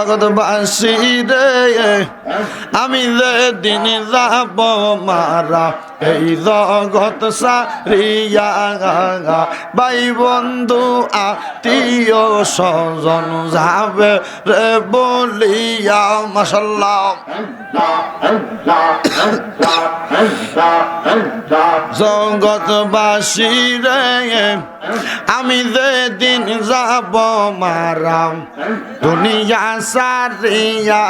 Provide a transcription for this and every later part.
জগৎবাসী রে। আমি যে দিন যাব মারা, এই জগৎ সারিয়া ভাই বন্ধু, আত্মীয় স্বজন যাবে রে বলিয়া মাসাল্লাহ জগৎবাসী রে, আমি যে দিন যাব মারাম দুনিয়া সারিয়া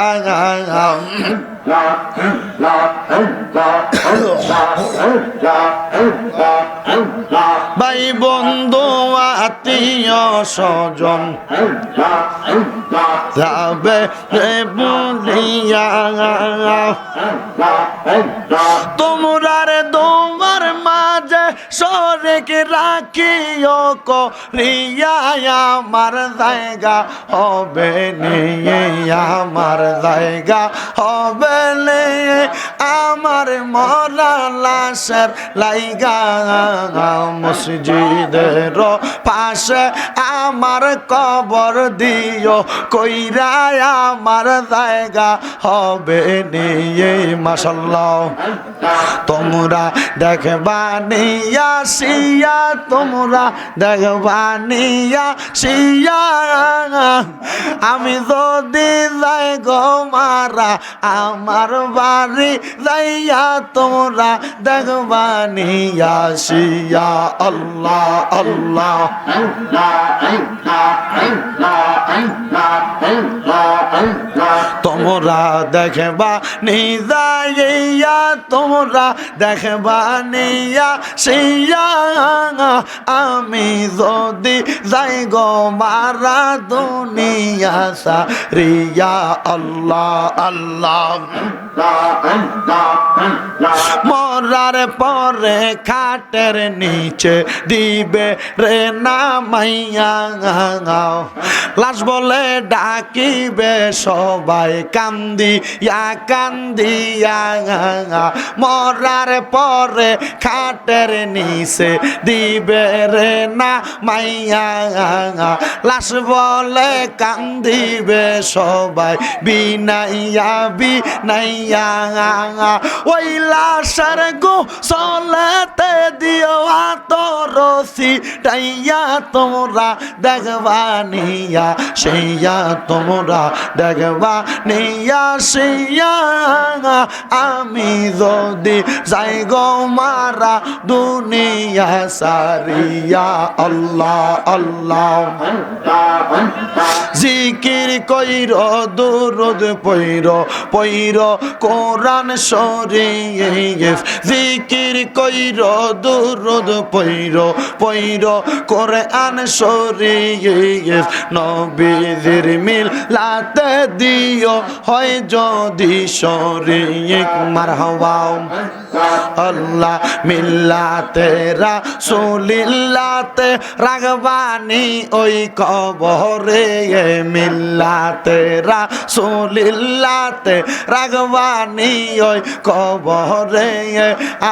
ভাই বন্ধু আত্মীয় স্বজন। যাবে বলিয়া। তোমরার সরেকে রাখিও করিয়া আমার জায়গা হবে আমার জায়গা হবে আমার মরা লাশের লাইগা মসজিদের পাশে আমার কবর দিও কইরা আমার জায়গা হবে নিয়ে মাসাল্লাহ তোমরা দেখবা নিয়া সিয়া তোমরা দেখবা নিয়া সিয়া আমি যদি যাই গো মারা, আমার বাড়ি যাইয়া তোমরা দেখবা নিয়া সিয়া আল্লাহ আল্লাহ। তোমরা দেখবা নিজাইয়া, তোমরা দেখবা নিয়া, সিয়া, আমি যদি যাই গো মারা দুনিয়া সারিয়া, আল্লাহ আল্লাহ। মরার পরে খাটের নিচে দিবে রে না মাইয়া লাশ বলে ডাকিবে সবাই, কান্দি, ইয়া কান্দিয়া মরার পরে খাটের নিচে দিবে রে না মাইয়া লাশ বলে কান্দিবে সবাই, বিনাইয়া বিনাইয়া ওই লাশের গো চলেতে দিও আতরসি টাইয়া তোমরা দেখবা নিয়া সেইয়া তোমরা দেখবা নিয়া সেইয়া। আমি যদি যাই গো মারা, দুনিয়া সারিয়া, আল্লাহ আল্লাহ। জিকির কইর, দুরুদ পইর পইর কোরআন শরীফ জিকির কইর, দুরুদ পইর পইর কোরআন শরীফ নবীদের মিল লাতে দিও, হয় যদি শরীফ মারহাবা আল্লাহ মিল্লাতে রাসূলিল্লাতে রাগবানি ওই কবরে মিল্লাতে রাসূলিল্লাতে রাগবানি ওই কবরে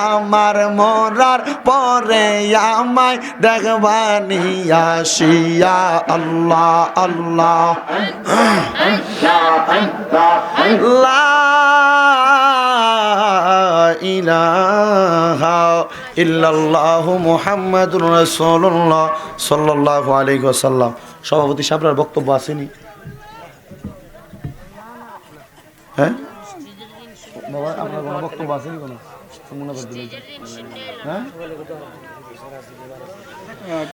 আমার মরার পরে আমায় দেখবানি আসিয়া আল্লাহ। আল্লাহ ইলাহা ইল্লাল্লাহু মুহাম্মাদুর রাসূলুল্লাহ সাল্লাল্লাহু আলাইহি ওয়াসাল্লাম। সভাপতি সাহেবের বক্তব্য আসেনি? হ্যাঁ? বাবা আপনার কোনো বক্তব্য আসেনি কোনো? মনে হ্যাঁ?